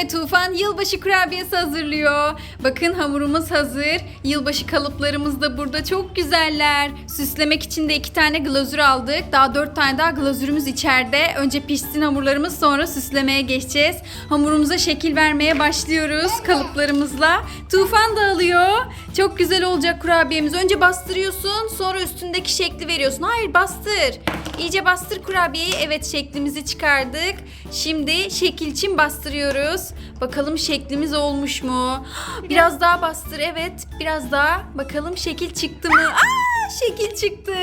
ve Tufan yılbaşı kurabiyesi hazırlıyor. Bakın hamurumuz hazır. Yılbaşı kalıplarımız da burada çok güzeller. Süslemek için de iki tane glazür aldık. Daha dört tane daha glazürümüz içeride. Önce pişsin hamurlarımız sonra süslemeye geçeceğiz. Hamurumuza şekil vermeye başlıyoruz kalıplarımızla. Tufan da alıyor. Çok güzel olacak kurabiyemiz. Önce bastırıyorsun sonra üstündeki şekli veriyorsun. Hayır bastır. İyice bastır kurabiyeyi. Evet şeklimizi çıkardık. Şimdi şekil için bastırıyoruz. Bakalım şeklimiz olmuş mu? Biraz daha bastır. Evet biraz daha. Bakalım şekil çıktı mı? Aa şekil çıktı.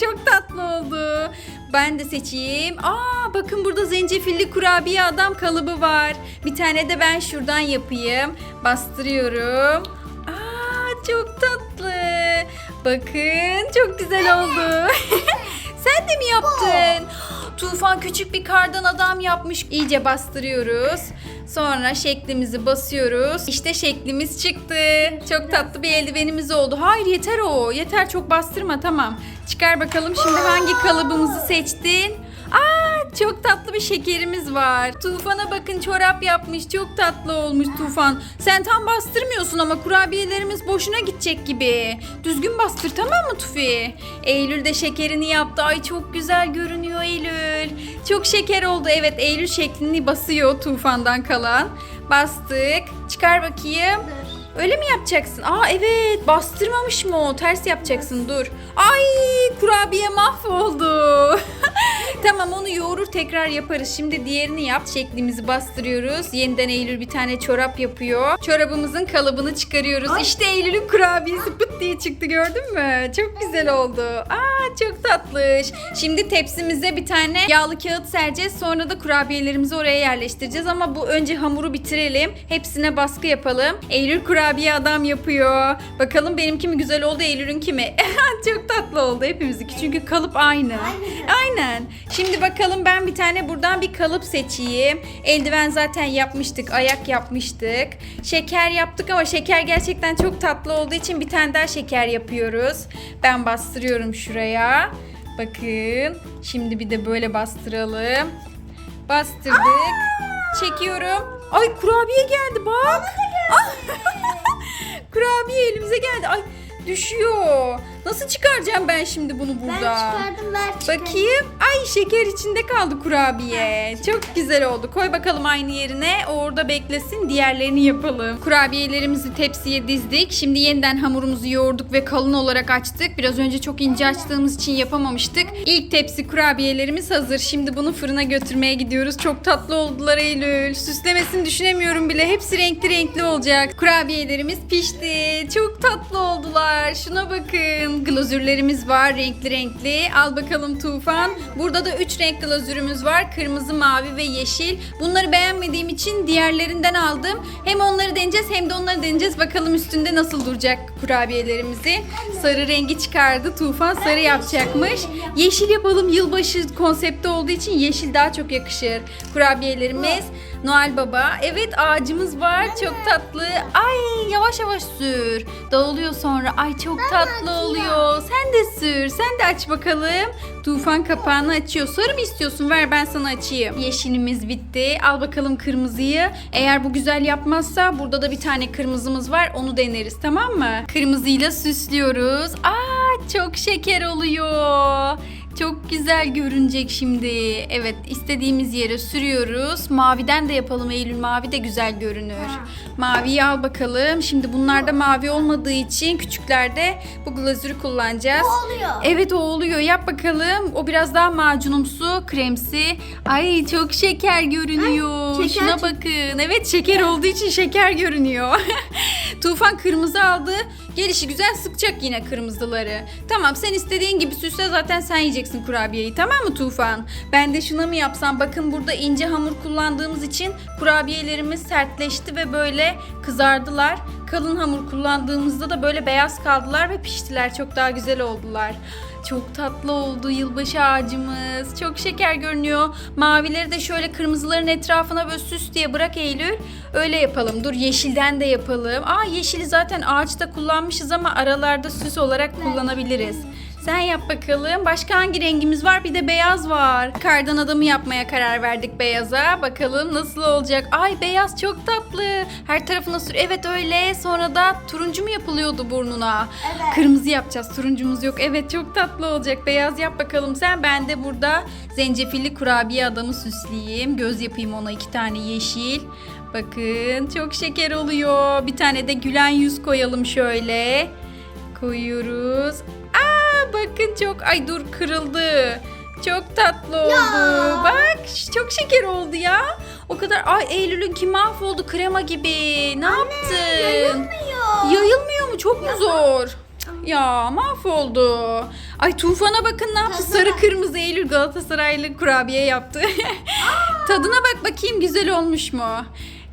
Çok tatlı oldu. Ben de seçeyim. Aa bakın burada zencefilli kurabiye adam kalıbı var. Bir tane de ben şuradan yapayım. Bastırıyorum. Aa çok tatlı. Bakın çok güzel oldu. Sen de mi yaptın? Tufan küçük bir kardan adam yapmış. İyice bastırıyoruz. Sonra şeklimizi basıyoruz. İşte şeklimiz çıktı. Çok tatlı bir eldivenimiz oldu. Hayır yeter o. Yeter çok bastırma tamam. Çıkar bakalım şimdi hangi kalıbımızı seçtin? Aa çok tatlı bir şekerimiz var. Tufan'a bakın çorap yapmış. Çok tatlı olmuş Tufan. Sen tam bastırmıyorsun ama kurabiyelerimiz boşuna gidecek gibi. Düzgün bastır tamam mı Tufi? Eylül de şekerini yaptı. Ay çok güzel görünüyor Eylül. Çok şeker oldu. Evet Eylül şeklini basıyor Tufan'dan kalan. Bastık. Çıkar bakayım. Öyle mi yapacaksın? Aa evet bastırmamış mı o? Ters yapacaksın dur. Ay kurabiye mahvoldu. tamam onu yoğurur tekrar yaparız. Şimdi diğerini yap. Şeklimizi bastırıyoruz. Yeniden Eylül bir tane çorap yapıyor. Çorabımızın kalıbını çıkarıyoruz. İşte Eylül'ün kurabiyesi pıt diye çıktı gördün mü? Çok güzel oldu. Aa çok tatlış. Şimdi tepsimize bir tane yağlı kağıt sereceğiz. Sonra da kurabiyelerimizi oraya yerleştireceğiz. Ama bu önce hamuru bitirelim. Hepsine baskı yapalım. Eylül kurabiye adam yapıyor. Bakalım benimki mi güzel oldu Eylül'ünki mi? çok tatlı oldu hepimizinki. Çünkü kalıp aynı. Aynen. Şimdi bakalım ben bir tane buradan bir kalıp seçeyim. Eldiven zaten yapmıştık. Ayak yapmıştık. Şeker yaptık ama şeker gerçekten çok tatlı olduğu için bir tane daha şeker yapıyoruz. Ben bastırıyorum şuraya. Bakın. Şimdi bir de böyle bastıralım. Bastırdık. Çekiyorum. Ay kurabiye geldi bak. Ah! Geldi. Ay düşüyor. Nasıl çıkaracağım ben şimdi bunu Ben burada? çıkardım ver çıkardım. Bakayım. Ay şeker içinde kaldı kurabiye. Çok güzel oldu. Koy bakalım aynı yerine. O orada beklesin. Diğerlerini yapalım. Kurabiyelerimizi tepsiye dizdik. Şimdi yeniden hamurumuzu yoğurduk ve kalın olarak açtık. Biraz önce çok ince açtığımız için yapamamıştık. İlk tepsi kurabiyelerimiz hazır. Şimdi bunu fırına götürmeye gidiyoruz. Çok tatlı oldular Eylül. Süslemesini düşünemiyorum bile. Hepsi renkli renkli olacak. Kurabiyelerimiz pişti. Çok tatlı oldular. Şuna bakın. Glazürlerimiz var renkli renkli. Al bakalım Tufan. Burada da 3 renk glazürümüz var. Kırmızı, mavi ve yeşil. Bunları beğenmediğim için diğerlerinden aldım. Hem onları deneyeceğiz hem de onları deneyeceğiz. Bakalım üstünde nasıl duracak kurabiyelerimizi. Sarı rengi çıkardı. Tufan sarı yapacakmış. Yeşil yapalım. Yılbaşı konsepti olduğu için yeşil daha çok yakışır. Kurabiyelerimiz Noel Baba. Evet ağacımız var. Çok tatlı. Ay yavaş yavaş sür. Dağılıyor sonra. Ay çok tatlı oluyor. Sen de sür. Sen de aç bakalım. Tufan kapağını açıyor. Sarı mı istiyorsun? Ver ben sana açayım. Yeşilimiz bitti. Al bakalım kırmızıyı. Eğer bu güzel yapmazsa burada da bir tane kırmızımız var. Onu deneriz tamam mı? Kırmızıyla süslüyoruz. Aa çok şeker oluyor. Çok güzel görünecek şimdi. Evet istediğimiz yere sürüyoruz. Maviden de yapalım Eylül. Mavi de güzel görünür. Maviyi al bakalım. Şimdi bunlarda mavi olmadığı için küçüklerde bu glazürü kullanacağız. oluyor. Evet o oluyor. Yap bakalım. O biraz daha macunumsu, kremsi. Ay çok şeker görünüyor. Ay, şeker Şuna bakın. Evet şeker olduğu için şeker görünüyor. Tufan kırmızı aldı. Gelişi güzel sıkacak yine kırmızıları. Tamam sen istediğin gibi süsle zaten sen yiyeceksin kurabiyeyi tamam mı Tufan? Ben de şuna mı yapsam? Bakın burada ince hamur kullandığımız için kurabiyelerimiz sertleşti ve böyle kızardılar. Kalın hamur kullandığımızda da böyle beyaz kaldılar ve piştiler. Çok daha güzel oldular. Çok tatlı oldu yılbaşı ağacımız. Çok şeker görünüyor. Mavileri de şöyle kırmızıların etrafına böyle süs diye bırak Eylül. Öyle yapalım. Dur yeşilden de yapalım. Aa yeşili zaten ağaçta kullanmışız ama aralarda süs olarak kullanabiliriz. Sen yap bakalım. Başka hangi rengimiz var? Bir de beyaz var. Kardan adamı yapmaya karar verdik beyaza. Bakalım nasıl olacak? Ay beyaz çok tatlı. Her tarafına sür. Evet öyle. Sonra da turuncu mu yapılıyordu burnuna? Evet. Kırmızı yapacağız. Turuncumuz yok. Evet çok tatlı olacak. Beyaz yap bakalım sen. Ben de burada zencefilli kurabiye adamı süsleyeyim. Göz yapayım ona iki tane yeşil. Bakın çok şeker oluyor. Bir tane de gülen yüz koyalım şöyle. Koyuyoruz. Bakın çok ay dur kırıldı. Çok tatlı oldu. Bak çok şeker oldu ya. O kadar ay Eylül'ünki mahvoldu krema gibi. Ne yaptın? Yayılmıyor. Yayılmıyor mu? Çok mu zor? Ya mahvoldu. Ay Tufan'a bakın ne yaptı? Sarı kırmızı Eylül Galatasaraylı kurabiye yaptı. Tadına bak bakayım güzel olmuş mu?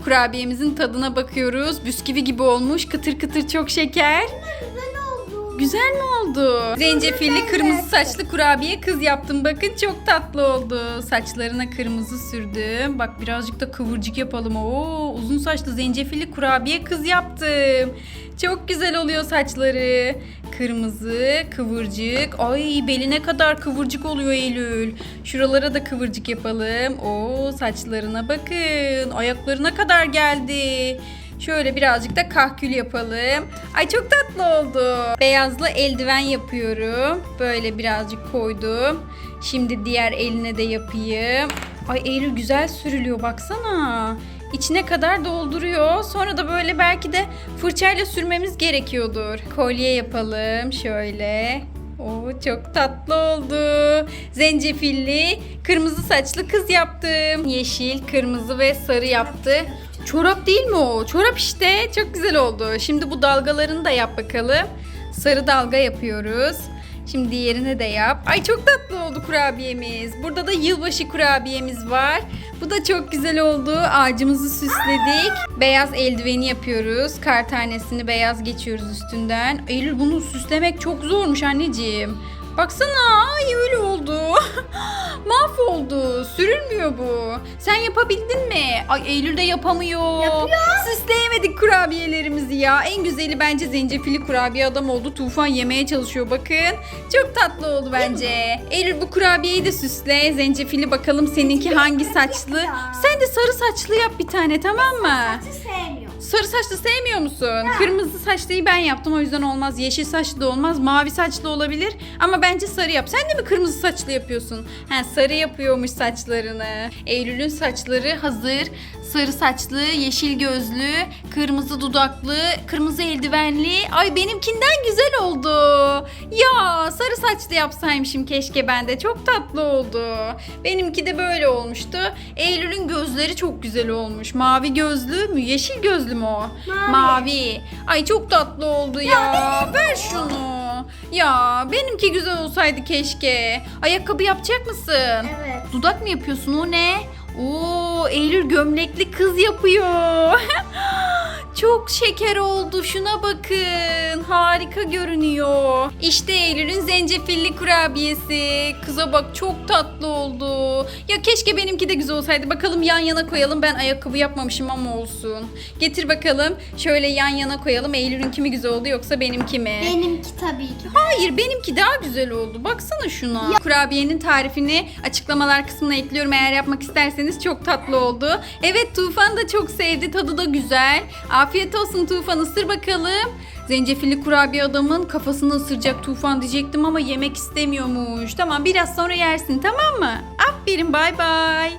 Kurabiyemizin tadına bakıyoruz. Bisküvi gibi olmuş. Kıtır kıtır çok şeker. Güzel mi oldu? Zencefilli kırmızı saçlı kurabiye kız yaptım. Bakın çok tatlı oldu. Saçlarına kırmızı sürdüm. Bak birazcık da kıvırcık yapalım. Oo, uzun saçlı zencefilli kurabiye kız yaptım. Çok güzel oluyor saçları. Kırmızı, kıvırcık. Ay beline kadar kıvırcık oluyor Eylül. Şuralara da kıvırcık yapalım. Oo saçlarına bakın. Ayaklarına kadar geldi. Şöyle birazcık da kahkül yapalım. Ay çok tatlı oldu. Beyazlı eldiven yapıyorum. Böyle birazcık koydum. Şimdi diğer eline de yapayım. Ay Eylül güzel sürülüyor baksana. İçine kadar dolduruyor. Sonra da böyle belki de fırçayla sürmemiz gerekiyordur. Kolye yapalım şöyle. Oo çok tatlı oldu. Zencefilli, kırmızı saçlı kız yaptım. Yeşil, kırmızı ve sarı yaptı. Çorap değil mi o? Çorap işte. Çok güzel oldu. Şimdi bu dalgalarını da yap bakalım. Sarı dalga yapıyoruz. Şimdi diğerini de yap. Ay çok tatlı oldu kurabiyemiz. Burada da yılbaşı kurabiyemiz var. Bu da çok güzel oldu. Ağacımızı süsledik. Beyaz eldiveni yapıyoruz. Kar tanesini beyaz geçiyoruz üstünden. Eylül bunu süslemek çok zormuş anneciğim. Baksana ay öyle oldu. Mahvoldu. Sürülmüyor bu. Sen yapabildin mi? Ay Eylül de yapamıyor. Yapıyor. Süsleyemedik kurabiyelerimizi ya. En güzeli bence zencefilli kurabiye adam oldu. Tufan yemeye çalışıyor bakın. Çok tatlı oldu bence. Eylül bu kurabiyeyi de süsle. Zencefilli bakalım seninki hangi saçlı. Sen de sarı saçlı yap bir tane tamam mı? Saçı sevmiyorum. Sarı saçlı sevmiyor musun? Kırmızı saçlıyı ben yaptım o yüzden olmaz. Yeşil saçlı da olmaz. Mavi saçlı olabilir. Ama bence sarı yap. Sen de mi kırmızı saçlı yapıyorsun? Ha, sarı yapıyormuş saçlarını. Eylül'ün saçları hazır. Sarı saçlı, yeşil gözlü, kırmızı dudaklı, kırmızı eldivenli. Ay benimkinden güzel oldu. Ya sarı saçlı yapsaymışım keşke ben de. Çok tatlı oldu. Benimki de böyle olmuştu. Eylül'ün gözleri çok güzel olmuş. Mavi gözlü mü? Yeşil gözlü mü o? Mavi. Mavi. Ay çok tatlı oldu ya. Ver şunu. Ya benimki güzel olsaydı keşke. Ayakkabı yapacak mısın? Evet. Dudak mı yapıyorsun o ne? Oo Eylül gömlekli kız yapıyor. Çok şeker oldu. Şuna bakın. Harika görünüyor. İşte Eylül'ün zencefilli kurabiyesi. Kıza bak çok tatlı oldu. Ya keşke benimki de güzel olsaydı. Bakalım yan yana koyalım. Ben ayakkabı yapmamışım ama olsun. Getir bakalım. Şöyle yan yana koyalım. Eylül'ün kimi güzel oldu yoksa benimki mi? Benimki tabii ki. Hayır benimki daha güzel oldu. Baksana şuna. Kurabiyenin tarifini açıklamalar kısmına ekliyorum. Eğer yapmak isterseniz çok tatlı oldu. Evet Tufan da çok sevdi. Tadı da güzel. Afiyet olsun Tufan ısır bakalım. Zencefilli kurabiye adamın kafasını ısıracak Tufan diyecektim ama yemek istemiyormuş. Tamam biraz sonra yersin tamam mı? Aferin bay bay.